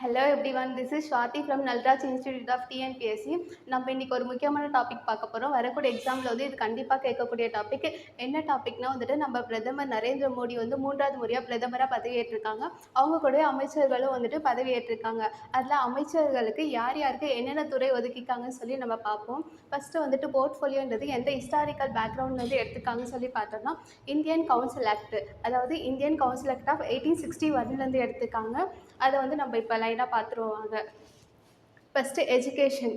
Hello everyone this is Swathi from Nalraj institute of TNPSC நம்ம இன்றைக்கி ஒரு முக்கியமான டாபிக் பார்க்க போகிறோம் வரக்கூடிய எக்ஸாமில் வந்து இது கண்டிப்பாக கேட்கக்கூடிய டாபிக் என்ன டாபிக்னா வந்துட்டு நம்ம பிரதமர் நரேந்திர மோடி வந்து மூன்றாவது முறையாக பிரதமராக பதவியேற்றிருக்காங்க. அவங்க கூட அமைச்சர்களும் வந்துட்டு பதவியேற்றிருக்காங்க. அதில் அமைச்சர்களுக்கு யார் யாருக்கு என்னென்ன துறை ஒதுக்கிக்காங்கன்னு சொல்லி நம்ம பார்ப்போம். ஃபஸ்ட்டு வந்துட்டு போர்ட்ஃபோலியோன்றது எந்த ஹிஸ்டாரிக்கல் பேக்ரவுண்ட்லேருந்து எடுத்துக்காங்கன்னு சொல்லி பார்த்தோம்னா இந்தியன் கவுன்சில் ஆக்ட் அதாவது Indian council act of eighteen sixty ஒன்லேருந்து எடுத்துக்காங்க அதை வந்து நம்ம இப்போ லைனாக பார்த்துருவாங்க ஃபஸ்ட்டு எஜுகேஷன்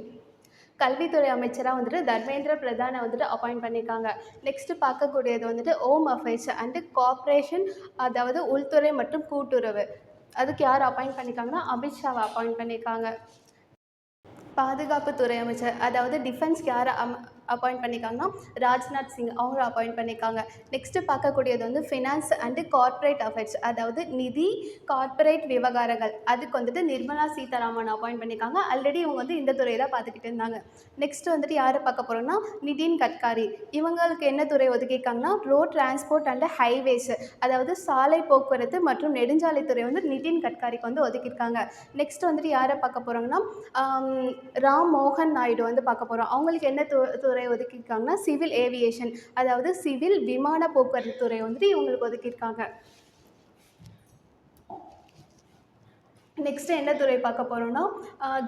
கல்வித்துறை அமைச்சராக வந்துட்டு தர்மேந்திர பிரதானை வந்துட்டு அப்பாயிண்ட் பண்ணியிருக்காங்க நெக்ஸ்ட்டு பார்க்கக்கூடியது வந்துட்டு ஹோம் அஃபேர்ஸ் அண்டு கார்ப்பரேஷன் அதாவது உள்துறை மற்றும் கூட்டுறவு. அதுக்கு யார் அப்பாயிண்ட் பண்ணியிருக்காங்கன்னா அமித்ஷாவை அப்பாயிண்ட் பண்ணியிருக்காங்க பாதுகாப்புத்துறை அமைச்சர் அதாவது டிஃபென்ஸ்க்கு யார் அம் அப்பாயிண்ட் பண்ணியிருக்காங்கன்னா ராஜ்நாத் சிங் அவங்கள அப்பாயிண்ட் பண்ணியிருக்காங்க நெக்ஸ்ட்டு பார்க்கக்கூடியது வந்து ஃபினான்ஸ் அண்டு கார்ப்பரேட் அஃபேர்ஸ் அதாவது நிதி கார்ப்பரேட் விவகாரங்கள். அதுக்கு வந்துட்டு நிர்மலா சீதாராமன் அப்பாயிண்ட் பண்ணியிருக்காங்க ஆல்ரெடி இவங்க வந்து இந்த துறையை தான் பார்த்துக்கிட்டு இருந்தாங்க. நெக்ஸ்ட் வந்துட்டு யாரை பார்க்க போகிறோம்னா நிதின் கட்காரி. இவங்களுக்கு என்ன துறை ஒதுக்கியிருக்காங்கன்னா ரோட் டிரான்ஸ்போர்ட் அண்ட் ஹைவேஸ் அதாவது சாலை போக்குவரத்து மற்றும் நெடுஞ்சாலைத்துறை வந்து நிதின் கட்காரிக்கு வந்து ஒதுக்கியிருக்காங்க. நெக்ஸ்ட் வந்துட்டு யாரை பார்க்க போகிறோங்கன்னா ராம் மோகன் நாயுடு வந்து பார்க்க போகிறோம் அவங்களுக்கு என்ன து துறை ஒதுக்கியிருக்காங்கன்னா சிவில் ஏவியேஷன் அதாவது சிவில் விமான போக்குவரத்து துறை வந்துட்டு இவங்களுக்கு ஒதுக்கியிருக்காங்க. நெக்ஸ்ட்டு என்ன துறை பார்க்க போகிறோம்னா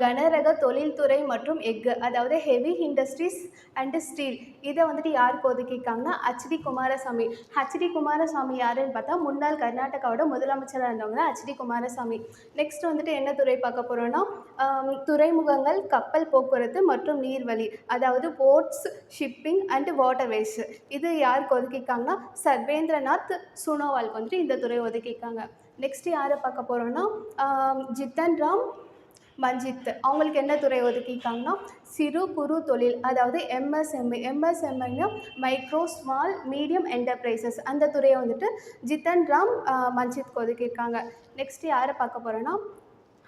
கனரக தொழில்துறை மற்றும் எஃகு அதாவது ஹெவி இண்டஸ்ட்ரீஸ் அண்டு ஸ்டீல் இதை வந்துட்டு யாருக்கு ஒதுக்கியிருக்காங்கன்னா ஹச்டி குமாரசாமி. ஹச்டி குமாரசாமி யாருன்னு பார்த்தா முன்னாள் கர்நாடகாவோட முதலமைச்சராக இருந்தவங்க ஹச்டி குமாரசாமி. நெக்ஸ்ட் வந்துட்டு என்ன துறை பார்க்க போகிறோம்னா துறைமுகங்கள் கப்பல் போக்குவரத்து மற்றும் நீர்வழி அதாவது போர்ட்ஸ் ஷிப்பிங் அண்டு வாட்டர்வேஸ் இது யாருக்கு ஒதுக்கியிருக்காங்கன்னா சர்வேந்திரநாத் சுனோவால் வந்துட்டு இந்த துறை ஒதுக்கியிருக்காங்க. நெக்ஸ்ட் யாரை பார்க்க போகிறோன்னா ஜித்தன் ராம் மஞ்சித். அவங்களுக்கு என்ன துறை ஒதுக்கியிருக்காங்கன்னா சிறு குறு தொழில் அதாவது எம்எஸ்எம்இ எம்எஸ்எம்ஐனா மைக்ரோ ஸ்மால் மீடியம் என்டர்பிரைசஸ் அந்த துறையை வந்துட்டு ஜித்தன் ராம் மஞ்சித்க்கு ஒதுக்கியிருக்காங்க. நெக்ஸ்ட் யாரை பார்க்க போகிறோன்னா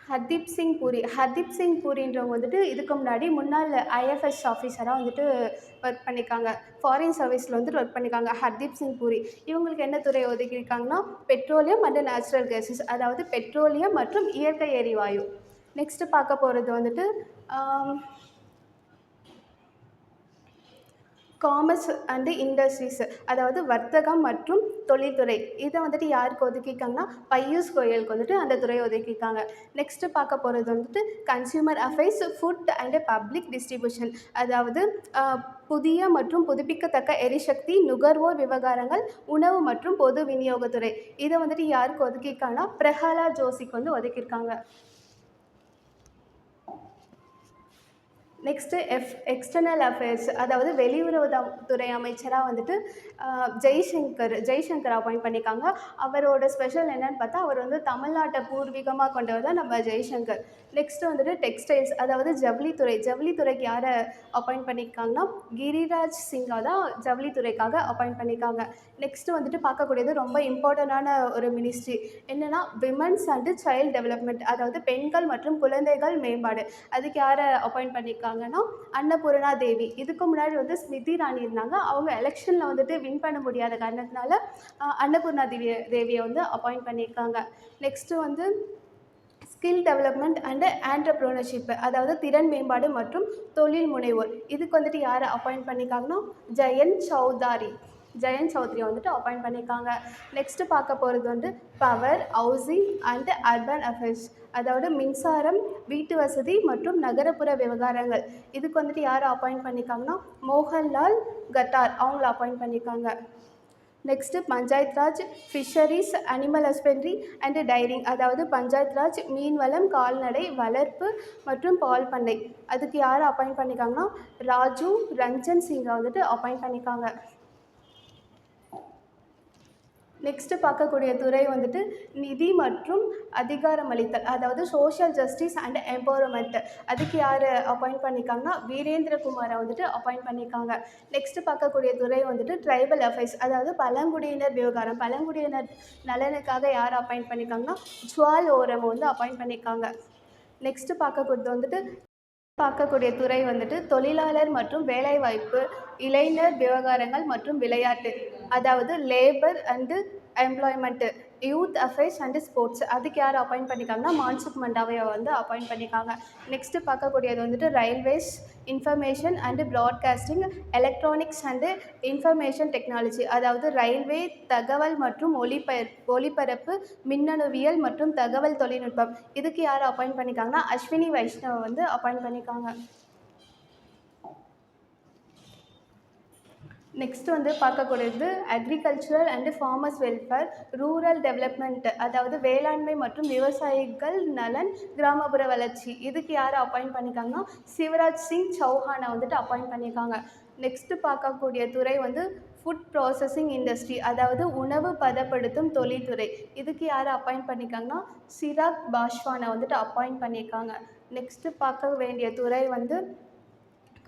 ஹர்தீப் சிங் பூரி ஹர்தீப் சிங் பூரின்றவங்க வந்துட்டு இதுக்கு முன்னாடி முன்னாள் ஐஎஃப்எஸ் ஆஃபீஸராக வந்துட்டு ஒர்க் பண்ணியிருக்காங்க. ஃபாரின் சர்வீஸில் வந்துட்டு ஒர்க் பண்ணியிருக்காங்க ஹர்தீப் சிங் பூரி. இவங்களுக்கு என்ன துறை ஒதுக்கியிருக்காங்கன்னா பெட்ரோலியம் அண்ட் நேச்சுரல் கேஸஸ் அதாவது பெட்ரோலியம் மற்றும் இயற்கை எரிவாயு. நெக்ஸ்ட்டு பார்க்க போகிறது வந்துட்டு காமர்ஸ் அண்டு இண்டஸ்ட்ரீஸ் அதாவது வர்த்தகம் மற்றும் தொழில்துறை. இதை வந்துட்டு யாருக்கு ஒதுக்கியிருக்காங்கன்னா பையூஸ் கோயலுக்கு வந்துட்டு அந்த துறையை ஒதுக்கியிருக்காங்க. நெக்ஸ்ட்டு பார்க்க போகிறது வந்துட்டு consumer affairs food and public distribution அதாவது புதிய மற்றும் புதுப்பிக்கத்தக்க எரிசக்தி நுகர்வோர் விவகாரங்கள் உணவு மற்றும் பொது விநியோகத்துறை. இதை வந்துட்டு யாருக்கு ஒதுக்கியிருக்காங்கன்னா பிரஹலா ஜோஷிக்கு வந்து ஒதுக்கியிருக்காங்க. நெக்ஸ்ட்டு எஃப் எக்ஸ்டர்னல் அஃபேர்ஸ் அதாவது வெளியுறவு துறை அமைச்சராக வந்துட்டு ஜெய்சங்கர் ஜெய்சங்கர் அப்பாயிண்ட் பண்ணியிருக்காங்க. அவரோட ஸ்பெஷல் என்னன்னு பார்த்தா அவர் வந்து தமிழ்நாட்டை பூர்வீகமாக கொண்டவர் தான் நம்ம ஜெய்சங்கர். நெக்ஸ்ட்டு வந்துட்டு டெக்ஸ்டைல்ஸ் அதாவது ஜவுளித்துறை ஜவுளித்துறைக்கு யாரை அப்பாயிண்ட் பண்ணியிருக்காங்கன்னா கிரிராஜ் சிங்கா தான் ஜவுளித்துறைக்காக அப்பாயிண்ட் பண்ணியிருக்காங்க. நெக்ஸ்ட்டு வந்துட்டு பார்க்கக்கூடியது ரொம்ப இம்பார்ட்டண்டான ஒரு மினிஸ்ட்ரி என்னென்னா விமன்ஸ் அண்டு சைல்டு டெவலப்மெண்ட் அதாவது பெண்கள் மற்றும் குழந்தைகள் மேம்பாடு. அதுக்கு யாரை அப்பாயிண்ட் பண்ணியிருக்காங்க? இருக்காங்கன்னா அன்னபூர்ணா தேவி. இதுக்கு முன்னாடி வந்து ஸ்மிருதி ராணி இருந்தாங்க. அவங்க எலெக்ஷனில் வந்துட்டு வின் பண்ண முடியாத காரணத்தினால அன்னபூர்ணா தேவி தேவியை வந்து அப்பாயிண்ட் பண்ணியிருக்காங்க. நெக்ஸ்ட்டு வந்து ஸ்கில் டெவலப்மெண்ட் அண்டு ஆண்டர்ப்ரோனர்ஷிப்பு அதாவது திறன் மேம்பாடு மற்றும் தொழில் முனைவோர். இதுக்கு வந்துட்டு யாரை அப்பாயிண்ட் பண்ணியிருக்காங்கன்னா ஜெயந்த் சௌதாரி. ஜெயந்த் சௌத்ரியை வந்துட்டு அப்பாயிண்ட் பண்ணியிருக்காங்க. நெக்ஸ்ட்டு பார்க்க போகிறது வந்து power housing and urban affairs அதாவது மின்சாரம் வீட்டு வசதி மற்றும் நகரப்புற விவகாரங்கள். இதுக்கு வந்துட்டு யார் அப்பாயிண்ட் பண்ணியிருக்காங்கன்னா மோகன்லால் கட்டார் அவங்கள அப்பாயிண்ட் பண்ணியிருக்காங்க next Panchayat Raj fisheries animal husbandry and dairying அதாவது பஞ்சாயத் ராஜ் மீன்வளம் கால்நடை வளர்ப்பு மற்றும் பால் பண்ணை. அதுக்கு யார் அப்பாயிண்ட் பண்ணியிருக்காங்கன்னா ராஜு ரஞ்சன் சிங்கை வந்துட்டு அப்பாயிண்ட் பண்ணியிருக்காங்க நெக்ஸ்ட்டு பார்க்கக்கூடிய துறை வந்துட்டு நிதி மற்றும் அதிகாரமளித்தல் அதாவது சோஷியல் ஜஸ்டிஸ் அண்ட் எம்பவர்மெண்ட் அதுக்கு யார் அப்பாயிண்ட் பண்ணியிருக்காங்கன்னா வீரேந்திரகுமாரை வந்துட்டு அப்பாயிண்ட் பண்ணியிருக்காங்க நெக்ஸ்ட்டு பார்க்கக்கூடிய துறை வந்துட்டு ட்ரைபல் அஃபேர்ஸ் அதாவது பழங்குடியினர் விவகாரம். பழங்குடியினர் நலனுக்காக யார் அப்பாயிண்ட் பண்ணியிருக்காங்கன்னா ஜுவால் ஓரம் வந்து அப்பாயிண்ட் பண்ணியிருக்காங்க நெக்ஸ்ட்டு பார்க்கக்கூடியது வந்துட்டு பார்க்கக்கூடிய துறை வந்துட்டு தொழிலாளர் மற்றும் வேலைவாய்ப்பு இளைஞர் விவகாரங்கள் மற்றும் விளையாட்டு. அதாவது labour and employment youth affairs and sports அதுக்கு யார் அப்பாயிண்ட் பண்ணியிருக்காங்கன்னா மான்சுக் மண்டாவையை வந்து அப்பாயிண்ட் பண்ணியிருக்காங்க நெக்ஸ்ட்டு பார்க்கக்கூடியது வந்துட்டு railways information and broadcasting electronics and information technology அதாவது ரயில்வே தகவல் மற்றும் ஒளிபெயர் ஒளிபரப்பு மின்னணுவியல் மற்றும் தகவல் தொழில்நுட்பம். இதுக்கு யார் அப்பாயிண்ட் பண்ணியிருக்காங்கன்னா அஸ்வினி வைஷ்ணவ வந்து அப்பாயிண்ட் பண்ணியிருக்காங்க நெக்ஸ்ட் வந்து பார்க்கக்கூடியது agricultural and farmers welfare rural development அதாவது வேளாண்மை மற்றும் விவசாயிகள் நலன் கிராமப்புற வளர்ச்சி. இதுக்கு யார் அப்பாயிண்ட் பண்ணியிருக்காங்கன்னா சிவராஜ் சிங் சௌஹானை வந்துட்டு அப்பாயிண்ட் பண்ணியிருக்காங்க நெக்ஸ்ட்டு பார்க்கக்கூடிய துறை வந்து ஃபுட் ப்ராசஸிங் இண்டஸ்ட்ரி அதாவது உணவு பதப்படுத்தும் தொழில்துறை. இதுக்கு யார் அப்பாயிண்ட் பண்ணியிருக்காங்கன்னா சிராக் பாஷ்வானை வந்துட்டு அப்பாயிண்ட் பண்ணியிருக்காங்க நெக்ஸ்ட்டு பார்க்க வேண்டிய துறை வந்து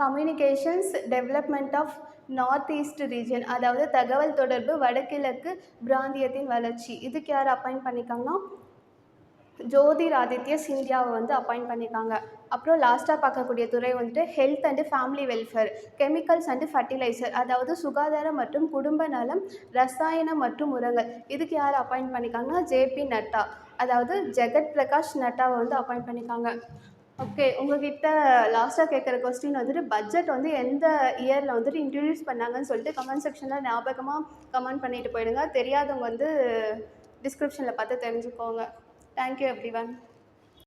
communications development of north east region அதாவது தகவல் தொடர்பு வடகிழக்கு பிராந்தியத்தின் வளர்ச்சி. இதுக்கு யார் அப்பாயிண்ட் பண்ணியிருக்காங்கன்னா? ஜோதிராதித்ய சிந்தியாவை வந்து அப்பாயிண்ட் பண்ணியிருக்காங்க. அப்புறம் லாஸ்ட்டாக பார்க்கக்கூடிய துறை வந்துட்டு health and family welfare chemicals and fertilizer அதாவது சுகாதாரம் மற்றும் குடும்ப நலம் ரசாயனம் மற்றும் உரங்கள். இதுக்கு யார் அப்பாயிண்ட் பண்ணியிருக்காங்கன்னா? ஜேபி நட்டா அதாவது ஜெகத் பிரகாஷ் நட்டாவை வந்து அப்பாயிண்ட் பண்ணியிருக்காங்க. ஓகே உங்ககிட்ட லாஸ்ட்டாக கேட்குற கொஸ்டின் வந்துட்டு பட்ஜெட் வந்து எந்த இயரில் வந்துட்டு இன்ட்ரடியூஸ் பண்ணாங்கன்னு சொல்லிட்டு கமெண்ட் செக்ஷனில் ஞாபகமாக கமெண்ட் பண்ணிட்டு போயிடுங்க. தெரியாதவங்க வந்து டிஸ்கிரிப்ஷனில் பார்த்து தெரிஞ்சுக்கோங்க. Thank you every one